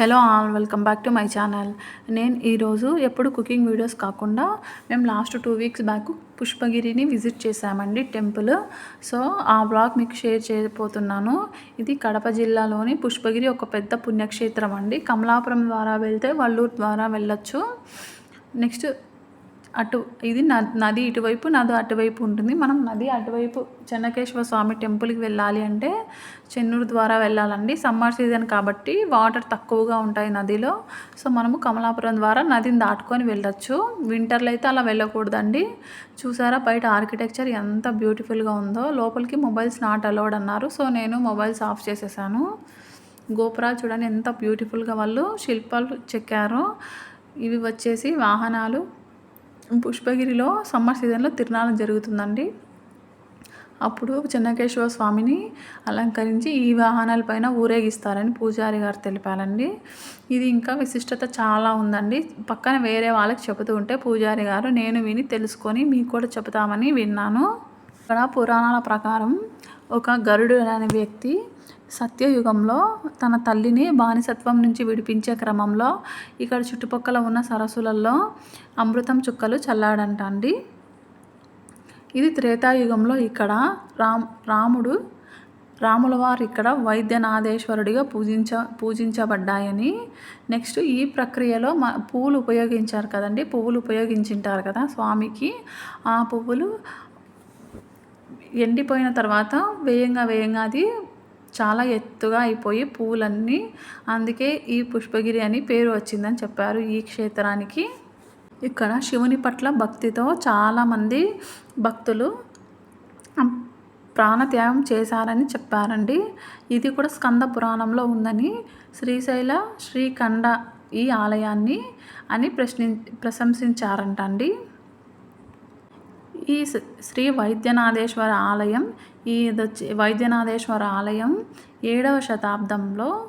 Hello all welcome back to my channel. నేను ఈరోజు ఎప్పుడు కుకింగ్ వీడియోస్ కాకుండా మేము లాస్ట్ టూ వీక్స్ బ్యాక్ పుష్పగిరిని విజిట్ చేశామండి టెంపుల్. సో ఆ బ్లాగ్ మీకు షేర్ చేయబోతున్నాను. ఇది కడప జిల్లాలోని పుష్పగిరి ఒక పెద్ద పుణ్యక్షేత్రం అండి. కమలాపురం ద్వారా వెళ్తే వల్లూరు ద్వారా వెళ్ళొచ్చు. నెక్స్ట్ అటు ఇది న- నది ఇటువైపు నది అటువైపు ఉంటుంది. మనం నది అటువైపు చెన్నకేశ్వర స్వామి టెంపుల్కి వెళ్ళాలి అంటే చెన్నూరు ద్వారా వెళ్ళాలండి. సమ్మర్ సీజన్ కాబట్టి వాటర్ తక్కువగా ఉంటాయి నదిలో. సో మనము కమలాపురం ద్వారా నదిని దాటుకొని వెళ్ళొచ్చు. వింటర్లో అయితే అలా వెళ్ళకూడదండి. చూసారా బయట ఆర్కిటెక్చర్ ఎంత బ్యూటిఫుల్గా ఉందో. లోపలికి మొబైల్స్ నాట్ అలౌడ్ అన్నారు. సో నేను మొబైల్స్ ఆఫ్ చేసేసాను. గోపురాలు చూడండి ఎంత బ్యూటిఫుల్గా వాళ్ళు శిల్పాలు చెక్కారు. ఇవి వచ్చేసి వాహనాలు. పుష్పగిరిలో సమ్మర్ సీజన్లో తిరునాళ్ళ జరుగుతుందండి. అప్పుడు చెన్నకేశ్వర స్వామిని అలంకరించి ఈ వాహనాలపైన ఊరేగిస్తారని పూజారి గారు తెలిపారండి. ఇది ఇంకా విశిష్టత చాలా ఉందండి. పక్కన వేరే వాళ్ళకి చెబుతూ ఉంటే పూజారి గారు నేను విని తెలుసుకొని మీకు కూడా చెబుతామని విన్నాను. ఇక్కడ పురాణాల ప్రకారం ఒక గరుడు అనే వ్యక్తి సత్యయుగంలో తన తల్లిని బానిసత్వం నుంచి విడిపించే క్రమంలో ఇక్కడ చుట్టుపక్కల ఉన్న సరస్సులలో అమృతం చుక్కలు చల్లాడంట అండి ఇది త్రేతాయుగంలో ఇక్కడ రామ్ రాముడు రాముల వారు ఇక్కడ వైద్యనాథేశ్వరుడిగా పూజించ పూజించబడ్డాయని నెక్స్ట్ ఈ ప్రక్రియలో మ పువ్వులు ఉపయోగించారు కదండి పువ్వులు ఉపయోగించింటారు కదా స్వామికి. ఆ పువ్వులు ఎండిపోయిన తర్వాత వేయంగా వేయంగా అది చాలా ఎత్తుగా అయిపోయి పువ్వులన్నీ అందుకే ఈ పుష్పగిరి అని పేరు వచ్చిందని చెప్పారు ఈ క్షేత్రానికి. ఇక్కడ శివుని పట్ల భక్తితో చాలామంది భక్తులు ప్రాణత్యాగం చేశారని చెప్పారండి. ఇది కూడా స్కంద పురాణంలో ఉందని శ్రీశైల శ్రీఖండ ఈ ఆలయాన్ని అని ప్రశ్ని ప్రశంసించారంట అండి ఈ శ్రీ- శ్రీ వైద్యనాథేశ్వర ఆలయం ఈ ఇదొచ్చి వైద్యనాథేశ్వర ఆలయం ఏడవ శతాబ్దంలో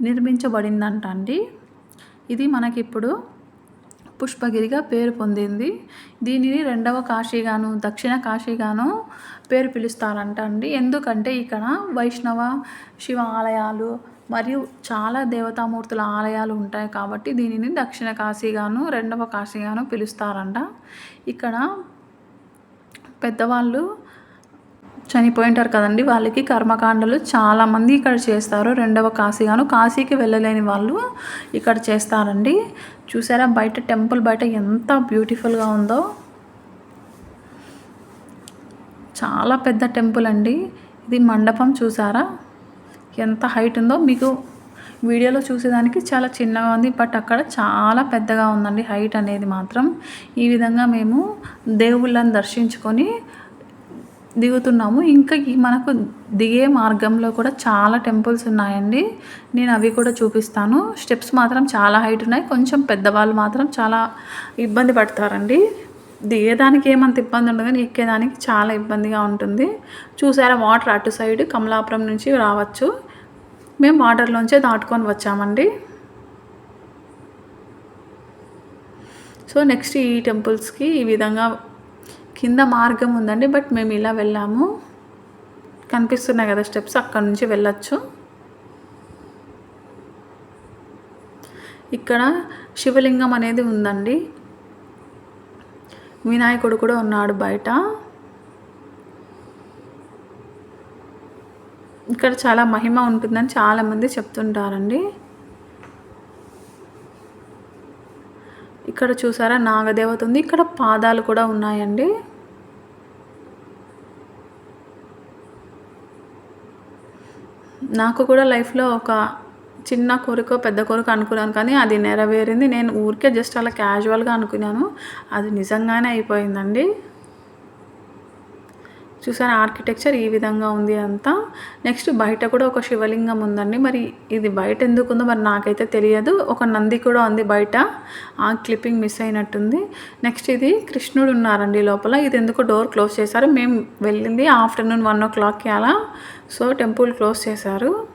నిర్మించబడిందంట అండి ఇది మనకిప్పుడు పుష్పగిరిగా పేరు పొందింది. దీనిని రెండవ కాశీగాను దక్షిణ కాశీగాను పేరు పిలుస్తారంట అండి ఎందుకంటే ఇక్కడ వైష్ణవ శివ ఆలయాలు మరియు చాలా దేవతామూర్తుల ఆలయాలు ఉంటాయి కాబట్టి దీనిని దక్షిణ కాశీగాను రెండవ కాశీగాను పిలుస్తారంట. ఇక్కడ పెద్దవాళ్ళు చనిపోయింటారు కదండి. వాళ్ళకి కర్మకాండలు చాలామంది ఇక్కడ చేస్తారు. రెండవ కాశీగాను కాశీకి వెళ్ళలేని వాళ్ళు ఇక్కడ చేస్తారండి. చూసారా బయట టెంపుల్ బయట ఎంత బ్యూటిఫుల్గా ఉందో. చాలా పెద్ద టెంపుల్ అండి. ఇది మండపం చూసారా? ఎంత హైట్ ఉందో మీకు వీడియోలో చూసేదానికి చాలా చిన్నగా ఉంది బట్ అక్కడ చాలా పెద్దగా ఉందండి. హైట్ అనేది మాత్రం ఈ విధంగా మేము దేవుళ్ళని దర్శించుకొని దిగుతున్నాము. ఇంకా ఈ మనకు దిగే మార్గంలో కూడా చాలా టెంపుల్స్ ఉన్నాయండి. నేను అవి కూడా చూపిస్తాను. స్టెప్స్ మాత్రం చాలా హైట్ ఉన్నాయి. కొంచెం పెద్దవాళ్ళు మాత్రం చాలా ఇబ్బంది పడతారండి. దిగేదానికి ఏమంత ఇబ్బంది ఉండదు కానీ ఎక్కేదానికి చాలా ఇబ్బందిగా ఉంటుంది. చూసారా వాటర్ అటు సైడ్ కమలాపురం నుంచి రావచ్చు. మేము వాటర్లోంచే దాటుకొని వచ్చామండి. సో నెక్స్ట్ ఈ టెంపుల్స్కి ఈ విధంగా కింద మార్గం ఉందండి బట్ మేము ఇలా వెళ్ళాము. కనిపిస్తున్నాయి కదా స్టెప్స్ అక్కడ నుంచి వెళ్ళొచ్చు. ఇక్కడ శివలింగం అనేది ఉందండి. వినాయకుడు కూడా ఉన్నాడు బయట. ఇక్కడ చాలా మహిమ ఉంటుందని చాలామంది చెప్తుంటారండి. ఇక్కడ చూసారా నాగదేవత ఉంది. ఇక్కడ పాదాలు కూడా ఉన్నాయండి. నాకు కూడా లైఫ్లో ఒక చిన్న కోరిక పెద్ద కోరిక అనుకున్నాను కానీ అది నెరవేరింది. నేను ఊరికే జస్ట్ అలా క్యాజువల్గా అనుకున్నాను. అది నిజంగానే అయిపోయిందండి. చూసారా ఆర్కిటెక్చర్ ఈ విధంగా ఉంది అంతా. నెక్స్ట్ బయట కూడా ఒక శివలింగం ఉందండి. మరి ఇది బయట ఎందుకు ఉందో మరి నాకైతే తెలియదు. ఒక నంది కూడా ఉంది బయట. ఆ క్లిప్పింగ్ మిస్ అయినట్టుంది. నెక్స్ట్ ఇది కృష్ణుడు ఉన్నారండి లోపల. ఇది ఎందుకు డోర్ క్లోజ్ చేశారు. మేము వెళ్ళింది ఆఫ్టర్నూన్ వన్ ఓ క్లాక్కి అలా. సో టెంపుల్ క్లోజ్ చేశారు.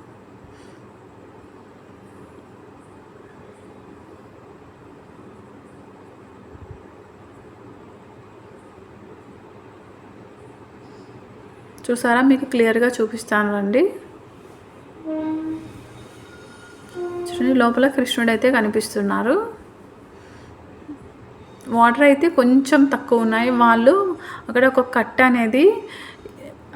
చూసారా? మీకు క్లియర్గా చూపిస్తాను రండి చూడండి లోపల కృష్ణుడు అయితే కనిపిస్తున్నారు. వాటర్ అయితే కొంచెం తక్కువ ఉన్నాయి. వాళ్ళు అక్కడ ఒక కట్ట అనేది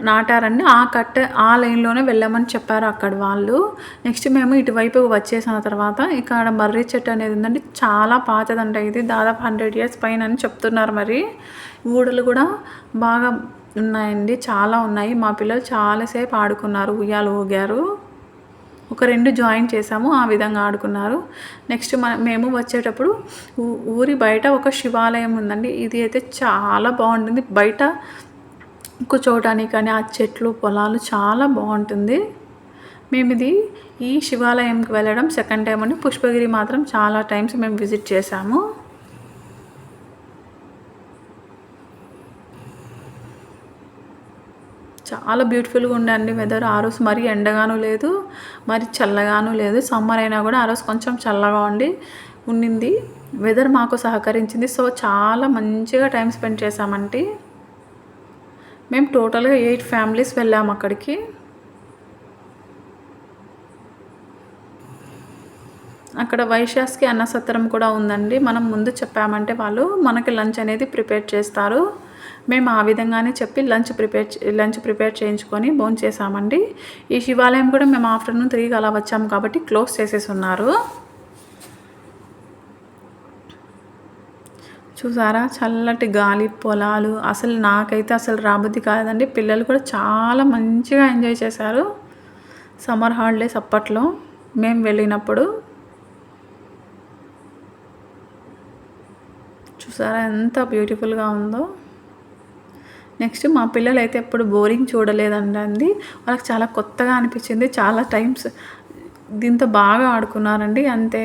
నాటారండి. ఆ కట్ట ఆ లైన్లోనే వెళ్ళామని చెప్పారు అక్కడ వాళ్ళు. నెక్స్ట్ మేము ఇటువైపు వచ్చేసిన తర్వాత ఇక్కడ మర్రి చెట్టు అనేది ఉందండి. చాలా పాతదంట ఇది. దాదాపు హండ్రెడ్ ఇయర్స్ పైన అని చెప్తున్నారు మరి. ఊడలు కూడా బాగా ఉన్నాయండి చాలా ఉన్నాయి. మా పిల్లలు చాలాసేపు ఆడుకున్నారు ఉయ్యాలు ఊగారు. ఒక రెండు జాయిన్ చేసాము ఆ విధంగా ఆడుకున్నారు. నెక్స్ట్ మన మేము వచ్చేటప్పుడు ఊ- ఊరి బయట ఒక శివాలయం ఉందండి. ఇది అయితే చాలా బాగుంటుంది. బయట కూర్చోవడానికి కానీ ఆ చెట్లు పొలాలు చాలా బాగుంటుంది. మేము ఇది ఈ శివాలయంకి వెళ్ళడం సెకండ్ టైం అండి. పుష్పగిరి మాత్రం చాలా టైమ్స్ మేము విజిట్ చేసాము చాలా బ్యూటిఫుల్గా ఉండండి వెదర్. ఆ రోజు మరీ ఎండగాను లేదు మరి చల్లగాను లేదు. సమ్మర్ అయినా కూడా ఆ రోజు కొంచెం చల్లగా ఉండి ఉండింది వెదర్ మాకు సహకరించింది. సో చాలా మంచిగా టైం స్పెండ్ చేసామంటే మేము టోటల్గా ఎయిట్ ఫ్యామిలీస్ వెళ్ళాము అక్కడికి. అక్కడ వైశాస్కి అన్నసత్రం కూడా ఉందండి. మనం ముందు చెప్పామంటే వాళ్ళు మనకి లంచ్ అనేది ప్రిపేర్ చేస్తారు. మేము ఆ విధంగానే చెప్పి లంచ్ ప్రిపేర్ లంచ్ ప్రిపేర్ చేయించుకొని భోజనం చేసామండి ఈ శివాలయం కూడా మేము ఆఫ్టర్నూన్ త్రీకి అలా వచ్చాము కాబట్టి క్లోజ్ చేసేసి ఉన్నారు. చూసారా? చల్లటి గాలి పొలాలు. అసలు నాకైతే అసలు రాబుద్ది కాదండి. పిల్లలు కూడా చాలా మంచిగా ఎంజాయ్ చేశారు. సమ్మర్ హాలిడేస్ అప్పట్లో. మేము వెళ్ళినప్పుడు. చూసారా? ఎంత బ్యూటిఫుల్గా ఉందో. నెక్స్ట్ మా పిల్లలు అయితే ఎప్పుడు బోరింగ్ చూడలేదండి. వాళ్ళకి చాలా కొత్తగా అనిపించింది. చాలా టైమ్స్ దీంతో బాగా ఆడుకున్నారండి. అంతే.